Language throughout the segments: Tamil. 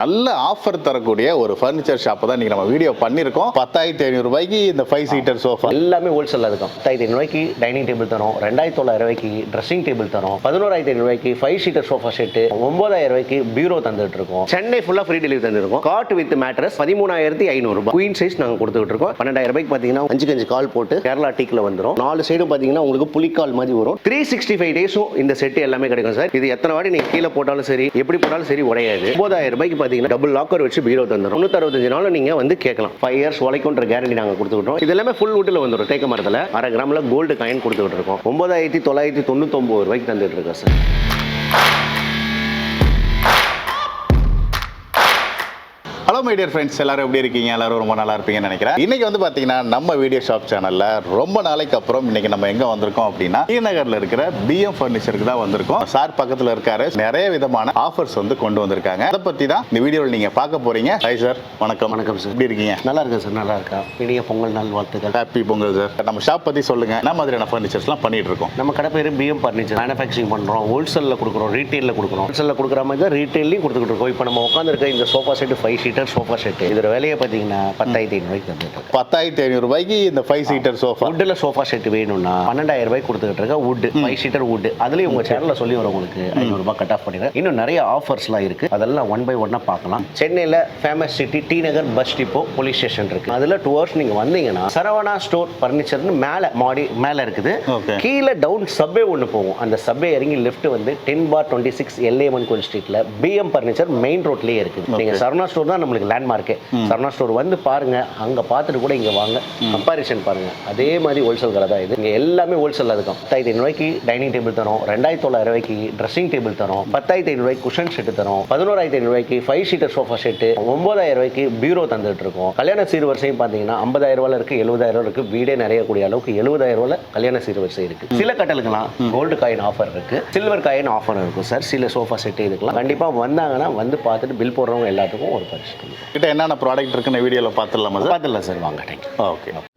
நல்ல ஆஃபர் தரக்கூடிய ஒரு ஃபர்னிச்சர் ஷாப் தான் நீங்கள் நம்ம வீடியோ பண்ணியிருக்கோம். பத்தாயிரத்தி ஐநூறு ரூபாய்க்கு இந்த ஃபைவ் சீட்டர் சோஃபா எல்லாமே ஹோல்சேல் இருக்கும் பத்தாயிரத்தி ஐநூறுபாய்க்கு டைனிங் டேபிள் தரோம். ரெண்டாயிரத்தி தொள்ளாயிரம் ரூபாய்க்கு ட்ரெஸ்ஸிங் டேபிள் தரோம். பதினோராயிரத்தி ஐநூறு ரூபாய்க்கு ஃபைவ் சீட்டர் சோஃபா செட்டு ஒன்பதாயிரம் ரூபாய்க்கு பீரோ தந்துட்டு இருக்கோம். சென்னை ஃபுல்லாக ஃப்ரீ டெலிவரி தந்துருக்கோம். காட் வித் மேட்ரஸ் பதிமூணாயிரத்தி ஐநூறு ரூபாய். குயின் சைஸ் நாங்கள் கொடுத்துட்டு இருக்கோம். பன்னெண்டாயிரம் ரூபாய்க்கு பார்த்தீங்கன்னா அஞ்சு கஞ்சு கால் போட்டு கேரளா டீக்கில் வந்துடும் நாலு சைடும் பார்த்தீங்கன்னா உங்களுக்கு புலிக்கால் மாதிரி வரும். த்ரீ சிக்ஸ்டி ஃபைவ் டேஸும் இந்த செட்டு எல்லாமே கிடைக்கும் சார். இது எத்தனை வாட்டி நீங்கள் கீழே போட்டாலும் சரி எப்படி போட்டாலும் சரி உடையாது. ஒன்பதாயிரம் ரூபாய்க்கு பார்த்தீங்கன்னா டபுள் லாக்கர் வச்சு பீரோ தந்துடும் முந்நூற்றி அறுபத்தஞ்சு நாள் நீங்கள் வந்து கேட்கலாம். ஃபைவ் இயர்ஸ் உழைக்கும்ன்ற கேரண்டி நாங்கள் கொடுத்துக்கிட்டோம். இது எல்லாமே ஃபுல் வீட்டில் வந்துடும் தேக்க மரத்தில் அரை கிராமில் கோல்டு காயின் கொடுத்துக்கிட்டு இருக்கோம். ஒன்பதாயிரத்தி தொள்ளாயிரத்தி தொண்ணூத்தொம்பது ரூபாய்க்கு தந்துட்டு இருக்கோம் sir hello my dear friends எல்லாரும் எப்படி இருக்கீங்க? எல்லாரும் ரொம்ப நல்லா இருப்பீங்கன்னு நினைக்கிறேன். இன்னைக்கு வந்து பார்த்தீங்கன்னா நம்ம வீடியோ ஷாப் சேனல்ல ரொம்ப நாளைக்கு அப்புறம் இன்னைக்கு நம்ம எங்க வந்திருக்கோம் அப்படின்னா டி நகர்ல இருக்கிற பிஎம் ஃபர்னிச்சருக்கு தான் வந்திருக்கோம். சார் பக்கத்துல இருக்காரு. நிறைய விதமான ஆஃபர்ஸ் வந்து கொண்டு வந்திருக்காங்க. அதை பத்தி தான் இந்த வீடியோவில் நீங்க பார்க்க போறீங்க. ஹாய் சார் வணக்கம். வணக்கம் சார். எப்படி இருக்கீங்க? நல்லா இருக்கேன் சார் நல்லா இருக்கா இனிய பொங்கல் நாள் வாழ்த்துக்கள். ஹாப்பி பொங்கல் சார் நம்ம ஷாப் பத்தி சொல்லுங்க. என்ன மாதிரியான ஃபர்னிச்சர்ஸ்லாம் பண்ணிட்டு இருக்கோம்? நம்ம கடை பேர் பிஎம் பர்னிச்சர் மேனுஃபேக்சரிங் பண்ணுறோம் ஹோல்சேலில் கொடுக்குறோம். ரீட்டெயிலில் கொடுக்குறோம். ஹோல்சேலில் கொடுக்குற மாதிரி தான் ரீட்டெயிலையும் கொடுத்துக்கிட்டு இருக்கோம். இப்போ நம்ம உட்காந்துருக்க இந்த sofa set five seater sofa set. இதோட விலையை பார்த்தீங்கன்னா பத்தாயிரத்தி ஐநூறுபாய்க்கு தந்துட்டு பத்தாயிரத்தி ஐநூறு ரூபாய்க்கு இந்த ஃபைவ் சீட்டர் சோஃபா. வுட்டில் சோஃபா செட் வேணும்னா பன்னெண்டாயிரம் ரூபாய்க்கு கொடுத்துக்கிட்டு இருக்க வுட் ஃபைவ் சீட்டர் வுட் அதுலேயும் உங்கள் சேனலில் சொல்லி வரும் உங்களுக்கு ஐநூறுரூபா கட் ஆஃப் பண்ணிடுறேன். இன்னும் நிறைய ஆஃபர்ஸ்லாம் இருக்குது அதெல்லாம் ஒன் பை ஒன்னாக பார்க்கலாம். சென்னையில் famous city T Nagar bus depot police station இருக்குது அதில் டூ ஹவர்ஸ் நீங்கள் வந்தீங்கன்னா சரவணா ஸ்டோர் ஃபர்னிச்சர்னு மேலே மாடி மேலே இருக்குது. கீழே டவுன் சப்வே ஒன்று போகும். அந்த சப்வே இறங்கி லெஃப்ட் வந்து டென் பார் டுவெண்ட்டி சிக்ஸ் எல்ஏமன் கோயில் ஸ்ட்ரீட்டில் பிஎம் ஃபர்னிச்சர் மெயின் ரோட்லேயே இருக்குது. நீங்கள் சரவணா ஸ்டோர் தான் நம்மளுக்கு லேண்ட்மார்க்கு சரவணா ஸ்டோர் வந்து பாருங்க அங்கே பார்த்துட்டு கூட இங்கே வாங்க. கம்பாரிசன் பாருங்க. அதே மாதிரி ஹோல்சேல் கடை தான் இது. இங்கே எல்லாமே ஹோல்சேலில் இருக்கும். பத்தாயிரத்தி ஐநூறுவாய்க்கு டைனிங் டேபிள் தரோம். ரெண்டாயிரத்தி தொள்ளாயிரம் ரூபாய்க்கு ட்ரெஸ்ஸிங் டேபிள் தரோம். பத்தாயிரத்தி ஐநூறுவாய்க்கு குஷன் செட்டு தரோம். பதினோராயிரத்தி ஐநூறுவாய்க்கு ஃபைவ் சீட்டர் சோஃபா செட்டு ஒன்பதாயிரம் ரூபாய்க்கு பீரோ தந்துட்டு இருக்கோம் கல்யாண சீர்வரிசையும் பார்த்தீங்கன்னா ஐம்பதாயிரம் ரூபாய் இருக்கு எழுபதாயிரம் இருக்கு. வீடே நிறைய கூடிய அளவுக்கு எழுபதாயிரம் ரூபாய் கல்யாண சீர்வரிசை இருக்கு. சில கட்டலுக்கெல்லாம் கோல்டு காயின் ஆஃபர் இருக்கு. சில்வர் காயின் ஆஃபர் இருக்கும் சார் சில சோஃபா செட்டு இதுக்கெல்லாம் கண்டிப்பாக வந்தாங்கன்னா வந்து பார்த்துட்டு பில் போடுறவங்க எல்லாத்துக்கும் ஒரு பரிசு. கிட்ட என்னென்ன ப்ராடக்ட் இருக்குன்னு வீடியோவில் பார்த்துடலாமா சார் பார்த்துடலாம் சார் வாங்க தேங்க்யூ ஓகே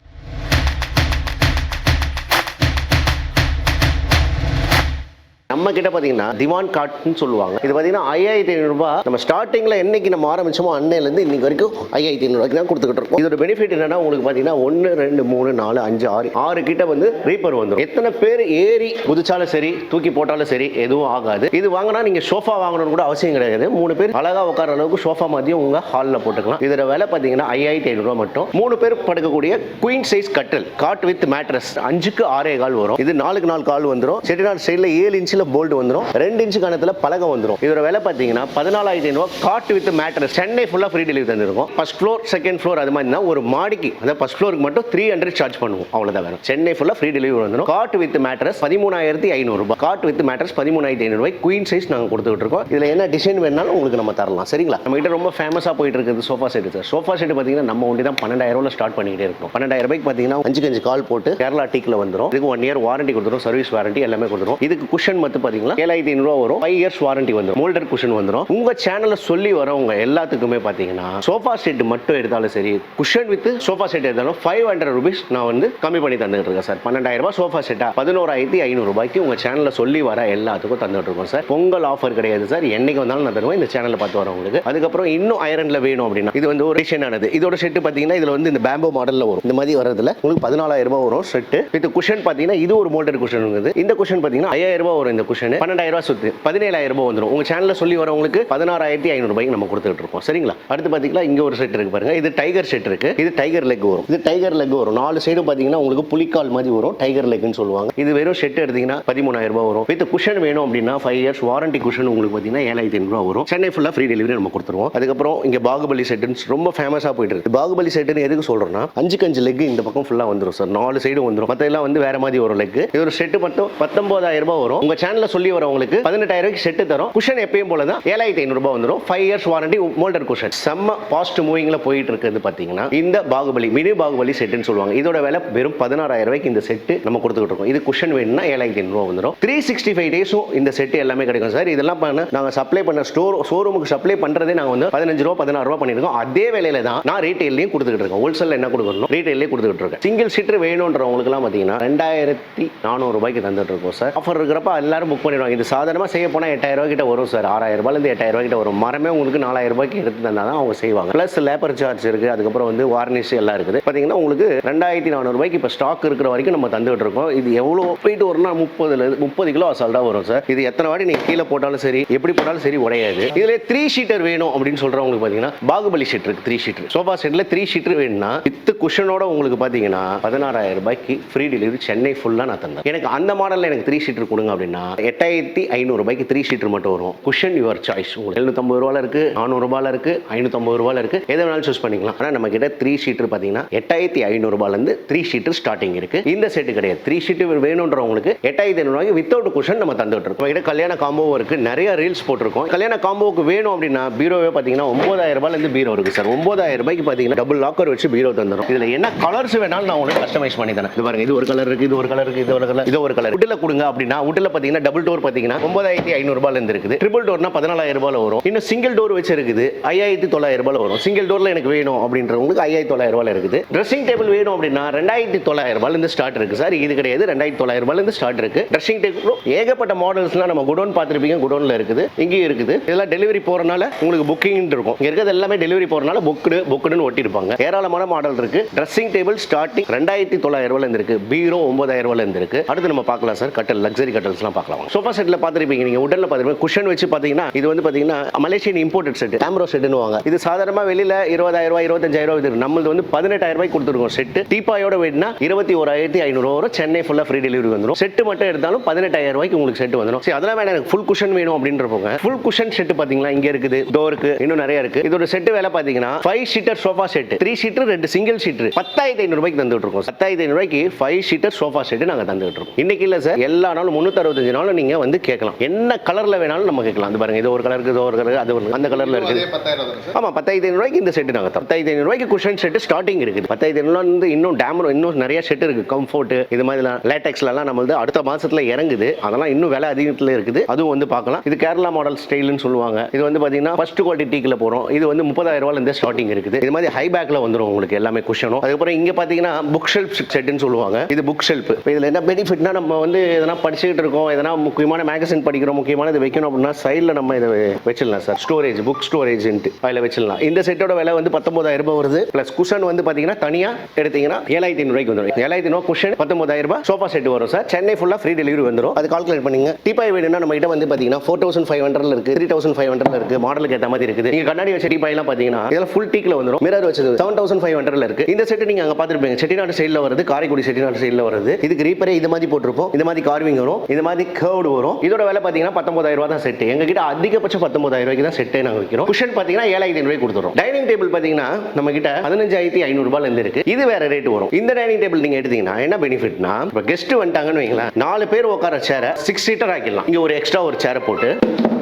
நம்ம கிட்ட பார்த்தீங்கன்னா திவான் காட்னு சொல்லுவாங்க. இது பார்த்தீங்கன்னா ஐயாயிரத்தி ஐநூறுபா நம்ம ஸ்டார்டிங்கில் என்னைக்கு நம்ம ஆரம்பிச்சோமோ அன்னையிலேருந்து இன்னைக்கு வரைக்கும் ஐயாயிரத்தி ஐநூறுபாய்க்கு தான் கொடுத்துக்கிட்டு இருக்கோம். இதோட பெனிஃபிட் என்னன்னா உங்களுக்கு பார்த்தீங்கன்னா ஒன்று ரெண்டு மூணு நாலு அஞ்சு ஆறு ஆறு கிட்ட வந்து ரீப்பர் வந்துடும் எத்தனை பேர் ஏறி குதிச்சாலும் சரி தூக்கி போட்டாலும் சரி எதுவும் ஆகாது. இது வாங்கினா நீங்கள் சோஃபா வாங்கணும்னு கூட அவசியம் கிடையாது. மூணு பேர் அழகாக உட்கார அளவுக்கு சோஃபா மாதிரியும் உங்கள் ஹாலில் போட்டுக்கலாம். இதோட விலை பார்த்தீங்கன்னா ஐயாயிரத்தி ஐநூறுபா மட்டும். மூணு பேர் படுக்கக்கூடிய குயின் சைஸ் கட்டல் காட் வித் மேட்ரஸ் அஞ்சுக்கு ஆறே கால் வரும். இது நாலுக்கு நாலு கால் வந்துடும் செட்டிநாடு சைடில் ஏழு இன்ச்சில் போல்ட் வந்துடும் ரெண்டு இன்ச்சு கணத்தில் பலகம் வந்துடும் இதோட விலை பார்த்தீங்கன்னா பதினாலாயிரத்தி ஐநூறுவா காட் வித் மேட்டர் சென்னை ஃபுல்லாக ஃப்ரீ டெலிவரி தந்திருக்கும். ஃபர்ஸ்ட் ஃப்ளோர் செகண்ட் ஃப்ளோர் அது மாதிரி தான் ஒரு மாடிக்கு அந்த ஃபர்ஸ்ட் ஃப்ளோருக்கு மட்டும் த்ரீ ஹண்ட்ரட் சார்ஜ் பண்ணுவோம். அவ்வளோதான் வேணும். சென்னை ஃபுல்லாக ஃப்ரீ டெலிவரி வந்துடும் காட் வித் மேட்ரஸ் பதிமூணாயிரத்தி ஐநூறுபா காட் வித் மேட்ரஸ் பதிமூணாயிரத்தி ஐநூறுபாய் குயின் சைஸ் நாங்கள் கொடுத்துட்டு இருக்கோம். இதில் என்ன டிசைன் வேணாலும் உங்களுக்கு நம்ம தரலாம். சரிங்களா? நம்ம கிட்ட ரொம்ப ஃபேமஸாக போயிட்டு இருக்குது sofa set sir sofa set பார்த்தீங்கன்னா நம்ம ஒண்டி தான் பன்னெண்டாயிரம் ரூபாய் ஸ்டார்ட் பண்ணிக்கிட்டே இருக்கும். பன்னெண்டாயிரம் ரூபாய்க்கு பார்த்தீங்கன்னா அஞ்சு அஞ்சு கால் போட்டு கேரளா டீக்கில் வந்துடும் இதுக்கு ஒன் இயர் வாரண்டி கொடுத்துரும். சர்வீஸ் வாரண்டி எல்லாமே கொடுத்துரும். இதுக்கு குஷன் மட்டும் பார்த்தீங்கன்னா ஏழாயிரத்தி ஐநூறுவா வரும். ஃபைவ் இயர்ஸ் வாரண்டி வந்துடும் மோல்டர் குஷன் வந்துடும் உங்க சேனலில் சொல்லி வரவங்க எல்லாத்துக்குமே பார்த்தீங்கன்னா சோஃபா செட் மட்டும் எடுத்தாலும் சரி குஷன் வித் சோஃபா செட் எடுத்தாலும் ஃபைவ் ஹண்ட்ரட் ருபீஸ் நான் வந்து கம்மி பண்ணி தந்துட்டு இருக்கேன் சார் பன்னெண்டாயிரம் ரூபாய் சோஃபா செட்டா பதினோராயிரத்தி ஐநூறு ரூபாய்க்கு உங்க சேனலில் சொல்லி வர எல்லாத்துக்கும் தந்துட்டு இருக்கோம் சார் பொங்கல் ஆஃபர் கிடையாது சார் என்னைக்கு வந்தாலும் நான் தருவேன். இந்த சேனலை பார்த்து வரவங்களுக்கு. அதுக்கப்புறம் இன்னும் ஐரன்ல வேணும் அப்படின்னா இது வந்து ஒரு ரேஷன் ஆனது. இதோட செட்டு பார்த்தீங்கன்னா இதுல வந்து இந்த பேம்போ மாடல்ல வரும். இந்த மாதிரி வரதுல உங்களுக்கு பதினாலாயிரம் ரூபாய் வரும் செட்டு வித் குஷன் பார்த்தீங்கன்னா இது ஒரு மோல்டர் குஷன் இருக்குது இந்த குஷன் பார்த்தீங்கன்னா ஐயாயிரம் ரூபாய் வரும். இந்த குஷன் பன்னெண்டாயிரம் ரூபாய் சுத்து பதினேழாயிரம் ரூபாய் வந்துடும் உங்க சேனல்ல சொல்லி வரவங்களுக்கு பதினாறாயிரத்தி ஐநூறுபாய்க்கு நம்ம கொடுத்துட்டு இருக்கோம் சரிங்களா? அடுத்து பார்த்தீங்கன்னா இங்க ஒரு செட் இருக்கு பாருங்க. இது டைகர் செட் இருக்கு. இது டைகர் லெக் வரும். இது டைகர் லெக் வரும். நாலு சைடும் பார்த்தீங்கன்னா உங்களுக்கு புலிக்கால் மாதிரி வரும். டைகர் லெக்னு சொல்லுவாங்க. இது வெறும் செட் எடுத்தீங்கன்னா பதிமூணாயிரம் ரூபாய் வரும். வித் குஷன் வேணும் அப்படின்னா ஃபைவ் இயர்ஸ் வாரண்டி குஷன் உங்களுக்கு பார்த்தீங்கன்னா ஏழாயிரத்தி ஐநூறு ரூபாய் வரும். சென்னை ஃபுல்லாக ஃப்ரீ டெலிவரி நம்ம கொடுத்துருவோம். அதுக்கப்புறம் இங்க பாகுபலி செட்டுன்னு ரொம்ப ஃபேமஸாக போயிட்டு இருக்கு. பாகுபலி செட்டுன்னு எதுக்கு சொல்றோம்னா அஞ்சு கஞ்சு லெக் இந்த பக்கம் ஃபுல்லாக வந்துடும் சார் நாலு சைடும் வந்துடும் மற்ற எல்லாம் வந்து வேற மாதிரி ஒரு லெக் இது ஒரு செட்டு மட்டும் பத்தொன்பதாயிரம் ரூபாய் வரும். உங்க சேனல்ல சொல்லி வரவங்களுக்கு பதினெட்டாயிரம் ரூபாய்க்கு செட்டு தரும். குஷன் எப்பயும் போல தான் ஏழாயிரத்தி ஐநூறு ரூபாய் வந்துடும் five years warranty moulded cushion செம்ம பாஸ்ட் மூவிங்ல போயிட்டு இருக்குது பாத்தீங்கன்னா இந்த பாகுபலி மினி பாகுபலி செட்டுன்னு சொல்லுவாங்க. இதோட விலை வெறும் பதினாறாயிரம் ரூபாய்க்கு இந்த செட்டு நம்ம கொடுத்துக்கிட்டு இருக்கோம். இது குஷன் வேணும்னா ஏழாயிரத்தி ஐநூறு வந்துடும் த்ரீ சிக்ஸ்டி ஃபைவ் டேஸும் இந்த செட்டு எல்லாமே கிடைக்கும் சார். இதெல்லாம் பண்ண நாங்கள் சப்ளை பண்ண ஸ்டோர் ஷோரூமுக்கு சப்ளை பண்ணுறதே நாங்கள் வந்து பதினஞ்சு ரூபா பதினாறு ரூபா பண்ணிருக்கோம் அதே வேலையில தான் நான் ரீட்டைல்லையும் கொடுத்துக்கிட்டு இருக்கேன். ஹோல்சேல் என்ன கொடுக்கணும் ரீட்டைல்லே கொடுத்துக்கிட்டு இருக்கேன். சிங்கிள் சீட்டர் வேணுன்றவங்களுக்குலாம் பார்த்தீங்கன்னா ரெண்டாயிரத்தி நானூறு ரூபாய்க்கு தந்துட்டு இருக்கோம் சார். ஆஃபர் இருக்கிறப்ப எல்லாரும் எல்லாரும் புக் பண்ணிடுவாங்க. இது சாதாரணமாக செய்ய போனால் எட்டாயிரம் கிட்ட வரும் சார். ஆறாயிரம் ரூபாயிலேருந்து எட்டாயிரம் கிட்ட வரும். மரமே உங்களுக்கு நாலாயிரம் ரூபாய்க்கு எடுத்து தந்தால் தான் அவங்க செய்வாங்க. ப்ளஸ் லேபர் சார்ஜ் இருக்குது அதுக்கப்புறம் வந்து வார்னிஷ் எல்லாம் இருக்குது. பார்த்தீங்கன்னா உங்களுக்கு ரெண்டாயிரத்தி நானூறுபாய்க்கு இப்போ ஸ்டாக் இருக்கிற வரைக்கும் நம்ம தந்துகிட்டு இருக்கோம். இது எவ்வளோ போயிட்டு வரும்னா முப்பதுல முப்பது கிலோ அசால்ட்டாக வரும் சார். இது எத்தனை வாட்டி நீங்கள் கீழே போட்டாலும் சரி எப்படி போட்டாலும் சரி உடையாது. இதில் த்ரீ ஷீட்டர் வேணும் அப்படின்னு சொல்கிறவங்களுக்கு பார்த்தீங்கன்னா பாகுபலி ஷீட் இருக்கு த்ரீ ஷீட்டர் சோஃபா செட்டில் த்ரீ ஷீட்டர் வேணும்னா வித் குஷனோட உங்களுக்கு பார்த்தீங்கன்னா பதினாறாயிரம் ரூபாய்க்கு ஃப்ரீ டெலிவரி சென்னை ஃபுல்லாக நான் தந்தேன். எனக்கு அந்த மாடலில் எனக்கு த்ரீ ஷீட்டர் கொடுங்க அப்படின்னா எட்டாயிரத்தி ஐநூறு ரூபாய்க்கு த்ரீ ஷீட்டர் மட்டும் வரும். குஷன் யுவர் சாய்ஸ் உங்களுக்கு எழுநூத்தம்பது ரூபாயில் இருக்கு நானூறு ரூபாயில இருக்கு ஐநூத்தம்பது ரூபாயில இருக்கு. எதை வேணாலும் சூஸ் பண்ணிக்கலாம். ஆனால் நம்ம கிட்ட த்ரீ ஷீட்டர் பார்த்தீங்கன்னா எட்டாயிரத்தி ஐநூறு த்ரீ ஷீட்டர் ஸ்டார்டிங் இருக்கு. இந்த செட்டு கிடையாது. த்ரீ ஷீட்டு வேணுன்றவங்களுக்கு எட்டாயிரத்தி ஐநூறுவாய்க்கு வித்தவுட் குஷன் நம்ம தந்துட்டு இருக்கோம். கிட்ட கல்யாண காம்போவும் இருக்கு. நிறைய ரீல்ஸ் போட்டிருக்கோம். கல்யாண காம்போவுக்கு வேணும் அப்படின்னா பீரோவே பார்த்தீங்கன்னா ஒன்பதாயிரம் ரூபாயிலேருந்து பீரோ இருக்கு சார் ஒன்பதாயிரம் ரூபாய்க்கு பார்த்தீங்கன்னா டபுள் லாக்கர் வச்சு பீரோ தந்துடும் இதில் என்ன கலர்ஸ் வேணாலும் நான் உங்களுக்கு கஸ்டமைஸ் பண்ணி தரேன். இது பாருங்க இது ஒரு கலர் இருக்கு இது ஒரு கலர் இருக்கு இது ஒரு கலர் இது ஒரு கலர் உட்டில் கொடுங்க அப்படின்னா உட்டில் பார்த்தீங்கன்னா டபுள் டோர் பார்த்தீங்கன்னா ஒன்பதாயிரத்தி ஐநூறு ரூபாயில இருந்து இருக்குது. ட்ரிபிள் டோர்னா பதினாலாயிரம் ரூபாயில வரும். இன்னும் சிங்கிள் டோர் வச்சிருக்குது. ஐயாயிரத்தி தொள்ளாயிரம் ரூபாயில வரும். சிங்கிள் டோர்ல எனக்கு வேணும் அப்படின்றவங்களுக்கு ஐயாயிரத்தி தொள்ளாயிரம் ரூபாயில இருக்குது. ட்ரெஸ்ஸிங் டேபிள் வேணும் அப்படின்னா ரெண்டாயிரத்தி தொள்ளாயிரம் ரூபாயில இருந்து ஸ்டார்ட் இருக்கு சார். இது கிடையாது. ரெண்டாயிரத்தி தொள்ளாயிரம் ரூபாயில இருந்து ஸ்டார்ட் இருக்கு. ட்ரெஸ்ஸிங் டேபிள் ஏகப்பட்ட மாடல்ஸ்லாம் நம்ம குடோன் பார்த்துருப்பீங்க. குடோன்ல இருக்குது. இங்கேயும் இருக்குது. இதெல்லாம் டெலிவரி போறனால உங்களுக்கு புக்கிங் இருக்கும். இங்க இருக்கிறது எல்லாமே டெலிவரி போறனால புக்குடு புக்குடுன்னு ஒட்டிருப்பாங்க ஏராளமான மாடல் இருக்கு. ட்ரெஸ்ஸிங் டேபிள் ஸ்டார்டிங் ரெண்டாயிரத்தி தொள்ளாயிரம் ரூபாயில இருந்து இருக்கு. பீரோ ஒன்பதாயிரம் ரூபாயில இருந்து இருக்கு. அடுத்து நம்ம பார்க்கலாம் சார். கட்டல் லக்ஸரி கட்டல்ஸ்லாம் பார்க்கலாம். சோஃபா செட்டில் பார்த்துருப்பீங்க நீங்கள் உடலில் பார்த்துருப்பீங்க. குஷன் வச்சு பார்த்தீங்கன்னா இது வந்து பார்த்தீங்கன்னா மலேசியன் இம்போர்ட்டட் செட் கேமரா செட்டுன்னு வாங்க. இது சாதாரணமாக வெளியில் இருபதாயிரம் ரூபாய் இருபத்தஞ்சாயிரம் ரூபாய் இருக்குது நம்மளது வந்து பதினெட்டாயிரம் ரூபாய் கொடுத்துருக்கோம் செட்டு டீப்பாயோட வேணும்னா இருபத்தி ஓராயிரத்தி ஐநூறுவா வரும். சென்னை ஃபுல்லாக ஃப்ரீ டெலிவரி வந்துடும் செட்டு மட்டும் எடுத்தாலும் பதினெட்டாயிரம் ரூபாய்க்கு உங்களுக்கு செட்டு வந்துடும் சரி அதெல்லாம் வேணாம். எனக்கு ஃபுல் குஷன் வேணும் அப்படின்றப்போங்க. ஃபுல் குஷன் செட்டு பார்த்தீங்களா? இங்கே இருக்குது டோருக்கு இன்னும் நிறைய இருக்கு. இதோட செட்டு வேலை பார்த்தீங்கன்னா five seater sofa set three seater ரெண்டு சிங்கிள் சீட்டர் பத்தாயிரத்தி ஐநூறு ரூபாய்க்கு தந்துட்டு இருக்கோம். பத்தாயிரத்தி ஐநூறு ரூபாய்க்கு ஃபைவ் சீட்டர் சோஃபா செட் நாங்கள் தந்துட்டு இருக்கோம். இன்னைக்கு இல்லை சார் எல்லா நாளும் முந்நூற்றி அறுபத்தஞ்சு நாளும் நீங்க வந்து கேட்கலாம். என்ன கலர்ல வேணாலும் நம்ம கேட்கலாம். அது பாருங்க இது ஒரு கலருக்கு இது ஒரு கலர் அது ஒரு அந்த கலர்ல இருக்குது. பத்தாயிரம் வரும் சார்? ஆமா பத்தாயிரத்தி ஐநூறு ரூபாய்க்கு இந்த செட்டு நாங்க தரோம். பத்தாயிரத்தி ரூபாய்க்கு குஷன் செட் ஸ்டார்டிங் இருக்குது. பத்தாயிரத்தி வந்து இன்னும் டேமரோ இன்னும் நிறைய செட் இருக்கு கம்ஃபோர்ட் இது மாதிரிலாம் லேட்டெக்ஸ்லாம் நம்ம வந்து அடுத்த மாசத்துல இறங்குது. அதெல்லாம் இன்னும் விலை அதிகத்துல இருக்குது. அதுவும் வந்து பார்க்கலாம். இது கேரளா மாடல் ஸ்டைல்னு சொல்லுவாங்க. இது வந்து பாத்தீங்கன்னா ஃபர்ஸ்ட் குவாலிட்டி டீக்கில் போறோம். இது வந்து முப்பதாயிரம் ரூபாயில இருந்து ஸ்டார்டிங் இருக்குது. இது மாதிரி ஹை பேக்ல வந்துடும் உங்களுக்கு எல்லாமே குஷனும் அதுக்கப்புறம் இங்க பாத்தீங்கன்னா புக் ஷெல்ஃப் செட்னு சொல்லுவாங்க. இது புக் ஷெல்ஃப் இதுல என்ன பெனிஃபிட்னா நம்ம வந்து எதனா படிச்சுக்கிட்டு இருக்கோம் எதனா முக்கியமான மேகசின் படிக்கிறோம் முக்கியமான இது வைக்கணும் அப்படின்னா சைடில் நம்ம இதை வச்சிடலாம் சார் ஸ்டோரேஜ் புக் ஸ்டோரேஜ்ன்ட்டு அதில் வச்சிடலாம். இந்த செட்டோட விலை வந்து பத்தொன்பதாயிரம் ரூபாய் வருது. ப்ளஸ் குஷன் வந்து பார்த்தீங்கன்னா தனியாக எடுத்தீங்கன்னா ஏழாயிரத்தி ஐநூறுக்கு வந்துடும் ஏழாயிரத்தி ஐநூறு குஷன் பத்தொன்பதாயிரம் ரூபாய் சோஃபா செட் வரும் சார் சென்னை ஃபுல்லாக ஃப்ரீ டெலிவரி வந்துடும் அது கால்குலேட் பண்ணிங்க. டீபாய் வேணும்னா நம்ம கிட்ட வந்து பார்த்தீங்கன்னா ஃபோர் தௌசண்ட் ஃபைவ் ஹண்ட்ரட்ல இருக்கு த்ரீ தௌசண்ட் ஃபைவ் ஹண்ட்ரட்ல இருக்கு மாடலுக்கு ஏற்ற மாதிரி இருக்குது. நீங்கள் கண்ணாடி வச்ச டீபாய்லாம் பார்த்தீங்கன்னா இதெல்லாம் ஃபுல் டீக்கில் வந்துடும் மிரர் வச்சது செவன் தௌசண்ட் ஃபைவ் ஹண்ட்ரட்ல இருக்கு. இந்த செட்டு நீங்கள் அங்கே பார்த்துருப்பீங்க செட்டிநாடு சைடில் வருது காரைக்குடி செட்டிநாடு சைடில் வருது. இதுக்கு ரீப்பரே இது மாதிரி போட்டிருப்போம். இது மாதிரி கார்விங் வரும். இந்த மாதிரி கேர்வ்டு வரும். இதோட விலை பார்த்தீங்கன்னா பத்தொன்பதாயிரம் ரூபா தான் செட்டு எங்ககிட்ட அதிகபட்சம் பத்தொன்பதாயிரம் ரூபாய்க்கு தான் செட்டே நாங்கள் வைக்கிறோம். குஷன் பார்த்தீங்கன்னா ஏழாயிரத்தி ஐநூறு கொடுத்துரும் டைனிங் டேபிள் பார்த்தீங்கன்னா நம்ம கிட்ட பதினஞ்சாயிரத்தி ஐநூறு ரூபாயில இருக்கு. இது வேற ரேட் வரும். இந்த டைனிங் டேபிள் நீங்க எடுத்தீங்கன்னா என்ன பெனிஃபிட்னா இப்போ கெஸ்ட் வந்துட்டாங்கன்னு வைங்களேன். நாலு பேர் உட்கார சேரை சிக்ஸ் சீட்டர் ஆக்கிடலாம். இங்க ஒரு எக்ஸ்ட்ரா ஒரு சேரை போட்டு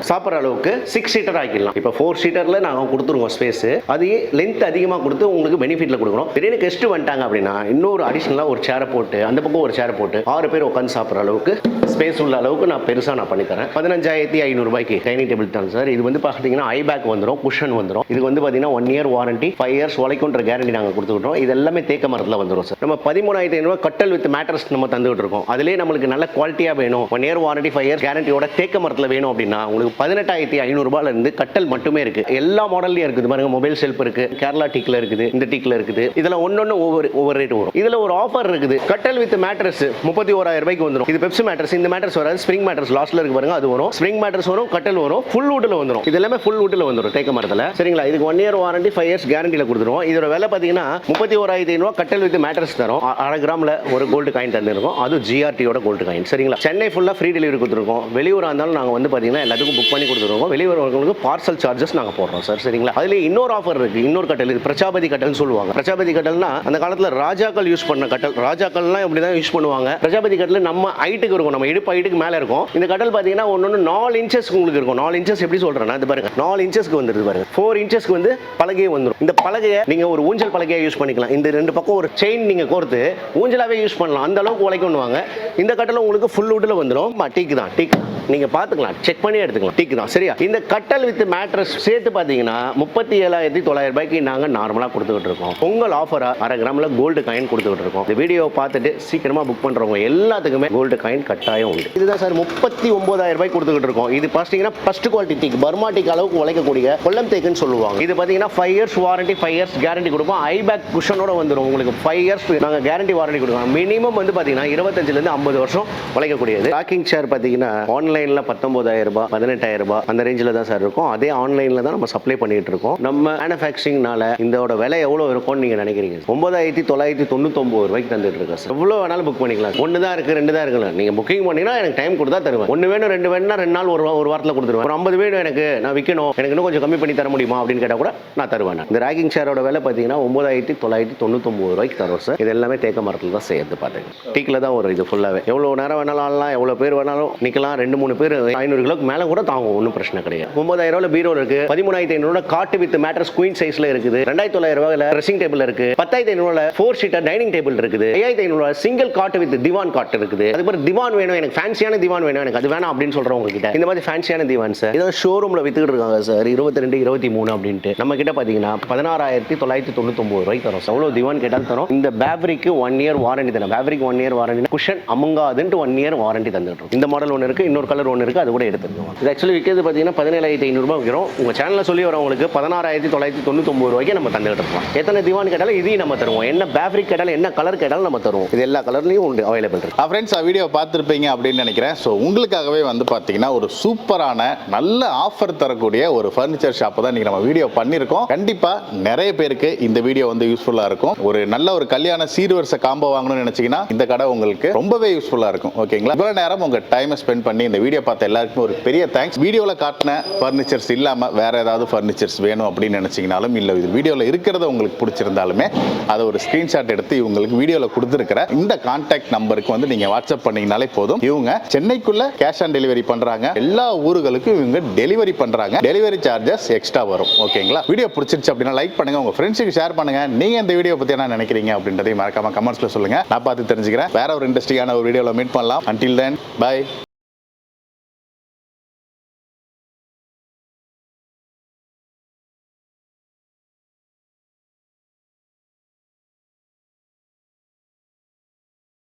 சாப்பிட்ற அளவுக்கு சிக்ஸ் சீட்டர் ஆக்கிடலாம். இப்போ ஃபோர் சீட்டர்ல நாங்கள் கொடுத்துருவோம் ஸ்பேஸ் அது லென்த் அதிகமாக கொடுத்து உங்களுக்கு பெனிஃபிட்ல கொடுக்குறோம். திடீர்னு கெஸ்ட் வந்துட்டாங்க அப்படின்னா இன்னொரு அடிஷனலாக ஒரு சேரை போட்டு அந்த பக்கம் ஒரு சேரை போட்டு ஆறு பேர் உட்காந்து சாப்பிட்ற அளவுக்கு ஸ்பேஸ் உள்ள அளவுக்கு நான் பெருசாக நான் பண்ணித்தரேன் பதினஞ்சாயிரத்தி ஐநூறுபாய்க்கு டைனிங் டேபிள் தான் சார். இது வந்து பார்த்தீங்கன்னா ஐபேக் வந்துடும் குஷன் வந்துடும் இது வந்து பார்த்தீங்கன்னா one year warranty five years உழைக்குன்ற guarantee நாங்கள் கொடுத்துக்கிட்டோம். இது எல்லாமே தேக்க மரத்தில் வந்துடும் சார். நம்ம பதிமூணாயிரத்தி ஐநூறுபா கட்டல் வித் மேட்ரஸ் நம்ம தந்துகிட்டு இருக்கோம். அதிலே நம்மளுக்கு நல்ல குவாலிட்டியாக வேணும். One year warranty five years கேரண்டியோட தேக்க மரத்தில் வேணும் அப்படின்னா உங்களுக்கு பதினெட்டாயிரத்தி ஐநூறுபாலேருந்து கட்டல் மட்டுமே இருக்குது எல்லா மாடல்லையும் இருக்குது பாருங்க. மொபைல் செல்ஃப் இருக்கு கேரளா டீக்கில் இருக்குது இந்த டீக்கில் இருக்குது. இதில் ஒன்னொன்று ஒவ்வொரு ஒவ்வொரு ரேட் வரும். இதில் ஒரு ஆஃபர் இருக்குது. கட்டல் வித் மேட்ரஸ் முப்பத்தி ஓராயிரம் ரூபாய்க்கு வந்துடும் இது பெப்சி மேட்ரஸ் இந்த மேட்ரஸ் வராது ஸ்ப்ரிங் மேட்டர்ஸ் லாஸ்ட்ல இருக்கு பாருங்க அது வரும். ஸ்ப்ரிங் மேட்டர்ஸ் வரும் கட்டல் வரும் ஃபுல் வுட்டில் வந்துடும் இது எல்லாமே ஃபுல் வுட்டில் வந்துடும் தேக்க மரத்தில். சரிங்களா? இதுக்கு one year warranty five years கேரண்டியில் கொடுத்துருவோம். இதோட விலை பார்த்தீங்கன்னா முப்பத்தி ஓராயிரத்தி ஐநூறுவா கட்டல் வித் மேட்டர்ஸ் தரும். அரை கிராமில் ஒரு கோல்டு காயின் தந்துருக்கோம். அது ஜிஆர்டியோட கோல்டு காயின் சரிங்களா? சென்னை ஃபுல்லாக ஃப்ரீ டெலிவரி கொடுத்துருக்கோம். வெளியூராக இருந்தாலும் நாங்கள் வந்து பார்த்தீங்கன்னா எல்லாத்துக்கும் புக் பண்ணி கொடுத்துருவோம் வெளியூர்களுக்கு பார்சல் சார்ஜஸ் நாங்கள் போடுறோம் சார் சரிங்களா? அதில் இன்னொரு ஆஃபர் இருக்குது இன்னொரு கட்டல் இது பிரஜாபதி கட்டல்னு சொல்லுவாங்க. பிரஜாபதி கட்டல்னா அந்த காலத்தில் ராஜாக்கள் யூஸ் பண்ண கட்டல். ராஜாக்கள்லாம் இப்படி தான் யூஸ் பண்ணுவாங்க? பிரஜாபதி கட்டல் நம்ம ஹைட்டுக்கு இருக்கும். நம்ம இடுப்பு ஹைட்டுக்கு மேலே இருக்கும். இந்த கட்டல் பார்த்தீங்கன்னா ஒன்று நாலு இன்ச்சஸ்க்கு உங்களுக்கு இருக்கும். நாலு இன்ச்சஸ் எப்படி சொல்கிறேன்னா இது பாருங்க. நாலு இன்ச்சஸ்க்கு வந்துருது பாருங்க. ஃபோர் இன்ச்சஸ்க்கு வந்து பலகையே வந்துடும் இந்த பலகையை நீங்கள் ஒரு ஊஞ்சல் பலகையாக யூஸ் பண்ணிக்கலாம். இந்த ரெண்டு பக்கம் ஒரு செயின் நீங்கள் கோர்த்து ஊஞ்சலாகவே யூஸ் பண்ணலாம். அந்த அளவுக்கு உழைக்கணுவாங்க இந்த கட்டல உங்களுக்கு ஃபுல் உட்டில் வந்துடும் டீக்கு தான் டீக் நீங்கள் பார்த்துக்கலாம் செக் பண்ணி எடுத்துக்கலாம். டிக் தான் சரியா? இந்த கட்டல் வித் மேட்ரஸ் சேர்த்து பார்த்தீங்கன்னா முப்பத்தி ஏழாயிரத்தி தொள்ளாயிரம் ரூபாய்க்கு நாங்கள் நார்மலாக கொடுத்துக்கிட்டு இருக்கோம். உங்கள் ஆஃபராக அரை கிராமில் கோல்டு காயின் கொடுத்துக்கிட்டு இருக்கோம். இந்த வீடியோ பார்த்துட்டு சீக்கிரமாக புக் பண்ணுறவங்க எல்லாத்துக்குமே கோல்டு காயின் கட்டாயம் உண்டு. இதுதான் சார் முப்பத்தி ஒன்பதாயிரம் ரூபாய் கொடுத்துக்கிட்டு இருக்கோம். இது பார்த்தீங்கன்னா ஃபர்ஸ்ட் குவாலிட்டி டீக் பர்மா அளவுக்கு உழைக்கக்கூடிய கொல்லம் தேக்குன்னு சொல்லுவாங்க. இது பார்த்தீங்கன்னா five years warranty five years guarantee கொடுப்போம். ஐ பேக் குஷனோட வந்துடும் உங்களுக்கு ஃபைவ் இயர்ஸ் நாங்கள் கேரண்டி வாரண்டி கொடுக்குறோம் மினிமம் வந்து பார்த்தீங்கன்னா இருபத்தஞ்சிலேருந்து ஐம்பது வருஷம் உழைக்கக்கூடியது. டாக்கிங் ஷேர் பார்த்தீங்கன்னா ஆன்லைனில் பத்தொன்பதாயிரம் ரூபாய் பதினெட்டாயிரம் ரூபாய் அந்த ரேஞ்சில் தான் சார் இருக்கும். அதே ஆன்லைனில் தான் நம்ம சப்ளை பண்ணிட்டு இருக்கோம். நம்ம மேனுஃபேக்சரிங்னால இதோட விலை எவ்வளோ இருக்கும்னு நீங்கள் நினைக்கிறீங்க? ஒன்பதாயிரத்தி தொள்ளாயிரத்தி தொண்ணூத்தொம்பது ரூபாய்க்கு தந்துட்டு இருக்கோம் சார் எவ்வளோ வேணாலும் புக் பண்ணிக்கலாம். ஒன்று தான் இருக்குது ரெண்டு தான் இருக்குல்ல. நீங்கள் புக்கிங் பண்ணீங்கன்னா எனக்கு டைம் கொடுத்தா தருவேன். ஒன்று வேணும் ரெண்டு வேணும்னா ரெண்டு நாள் ஒரு ஒரு வாரத்தில் கொடுத்துருவேன். ஒரு ஐம்பது வேணும் எனக்கு நான் விற்கணும் எனக்கு இன்னும் கொஞ்சம் கம்மி பண்ணி தர முடியுமா அப்படின்னு கேட்டால் கூட நான் தருவேன் இந்த ராகிங் ஷேரோட விலை பார்த்தீங்கன்னா ஒன்பதாயிரத்தி தொள்ளாயிரத்தி தொண்ணூத்தொம்பது ரூபாய்க்கு தரும் சார் இது எல்லாமே தேக்க மரத்தில் தான் செய்யறது பார்த்துங்க டீக்கில் தான் ஒரு இது ஃபுல்லாகவே எவ்வளோ நேரம் வேணாலும் ஆடலாம் எவ்வளோ பேர் வேணாலும் நிற்கலாம் ரெண்டு மூணு பேர் ஐநூறு கிலோக்கு மேலே கூட தாங்கும் ஒன்றும் பிரச்சனை கிடையாது. ஒன்பதாயிரம் ரூபாய் பீரோ இருக்கு. பதிமூணாயிரத்தி ஐநூறு காட்டு வித் மேட்ரஸ் குயின் சைஸ்ல இருக்குது. ரெண்டாயிரத்தி தொள்ளாயிரம் ரூபாயில ட்ரெஸ்ஸிங் டேபிள் இருக்கு. பத்தாயிரத்தி ஐநூறுல ஃபோர் சீட்டர் டைனிங் டேபிள் இருக்குது. ஐயாயிரத்தி ஐநூறு சிங்கிள் காட்டு வித் திவான் காட்டு இருக்குது. அதுக்கப்புறம் திவான் வேணும். எனக்கு ஃபேன்சியான திவான் வேணும். எனக்கு அது வேணாம் அப்படின்னு சொல்றவங்க கிட்ட இந்த மாதிரி ஃபேன்சியான திவான் சார் இதான் ஷோரூம்ல வித்துக்கிட்டு இருக்காங்க சார் இருபத்தி ரெண்டு இருபத்தி மூணு அப்படின்ட்டு. நம்ம கிட்ட பாத்தீங்கன்னா பதினாறாயிரத்தி தொள்ளாயிரத்தி தொண்ணூத்தொம்பது ரூபாய் தரும் எவ்வளோ திவான் கேட்டாலும் தரும். இந்த பேப்ரிக்கு ஒன் இயர் வாரண்டி தரும் fabric one year warranty cushion அமுங்காதுன்ட்டு one year warranty தந்துட்டு இந்த மாடல் ஒன்று இருக்கு. இன்னொரு கலர் ஒன்று இருக்குது அது கூட எடுத்துருக்கோம் இது ஆக்சுவலி விற்கிறது பார்த்தீங்கன்னா பதினேழாயிரத்தி ஐநூறுபா விற்கிறோம் உங்கள் சேனலில் சொல்லி வரவங்களுக்கு பதினாறாயிரத்தி தொள்ளாயிரத்தி தொண்ணூத்தொம்பது ரூபாய்க்கு நம்ம தந்துகிட்டு இருக்கோம். எத்தனை திவான் கேட்டாலும் இதையும் நம்ம தருவோம். என்ன ஃபேப்ரிக் கேட்டாலும் என்ன கலர் கேட்டாலும் நம்ம தருவோம். இது எல்லா கலர்லையும் உண்டு அவைலபிள் இருக்கு. ஃப்ரெண்ட்ஸ் வீடியோ பார்த்துருப்பீங்க அப்படின்னு நினைக்கிறேன். ஸோ உங்களுக்காகவே வந்து பார்த்தீங்கன்னா ஒரு சூப்பரான நல்ல ஆஃபர் தரக்கூடிய ஒரு ஃபர்னிச்சர் ஷாப்பை தான் இன்றைக்கி நம்ம வீடியோ பண்ணியிருக்கோம். கண்டிப்பாக நிறைய பேருக்கு இந்த வீடியோ வந்து யூஸ்ஃபுல்லாக இருக்கும். ஒரு நல்ல ஒரு கல்யாண சீர்வரிசை காம்போ வாங்கணும்னு நினச்சிங்கன்னா இந்த கடை உங்களுக்கு ரொம்பவே யூஸ்ஃபுல்லாக இருக்கும். ஓகேங்களா இவ்வளோ நேரம் உங்கள் டைமை ஸ்பெண்ட் பண்ணி இந்த வீடியோ பார்த்த எல்லாருக்குமே ஒரு பெரிய தேங்க்ஸ் வீடியோவில் காட்டின ஃபர்னிச்சர்ஸ் இல்லாமல் வேறு ஏதாவது ஃபர்னிச்சர்ஸ் வேணும் அப்படின்னு நினச்சிங்கனாலும் இல்லை இது வீடியோவில் இருக்கிறத உங்களுக்கு பிடிச்சிருந்தாலுமே அதை ஒரு ஸ்க்ரீன்ஷாட் எடுத்து இவங்களுக்கு வீடியோவில் கொடுத்துருக்கிற இந்த கான்டாக்ட் நம்பருக்கு வந்து நீங்கள் வாட்ஸ்அப் பண்ணிங்கனாலே போதும். இவங்க சென்னைக்குள்ளே கேஷ் ஆன் டெலிவரி பண்ணுறாங்க எல்லா ஊர்களுக்கும் இவங்க டெலிவரி பண்ணுறாங்க டெலிவரி சார்ஜஸ் எக்ஸ்ட்ரா வரும். ஓகேங்களா வீடியோ பிடிச்சிருச்சு அப்படின்னா லைக் பண்ணுங்க. உங்கள் ஃப்ரெண்ட்ஸுக்கு ஷேர் பண்ணுங்க. நீங்கள் இந்த வீடியோ பற்றி என்ன நினைக்கிறீங்க அப்படின்றதையும் மறக்காமல் கமெண்ட்ஸில் சொல்லுங்கள் நான் பார்த்து தெரிஞ்சுக்கிறேன். வேற ஒரு இன்ட்ரெஸ்டிங்கான ஒரு வீடியோவில் மீட் பண்ணலாம். Until தென் பாய்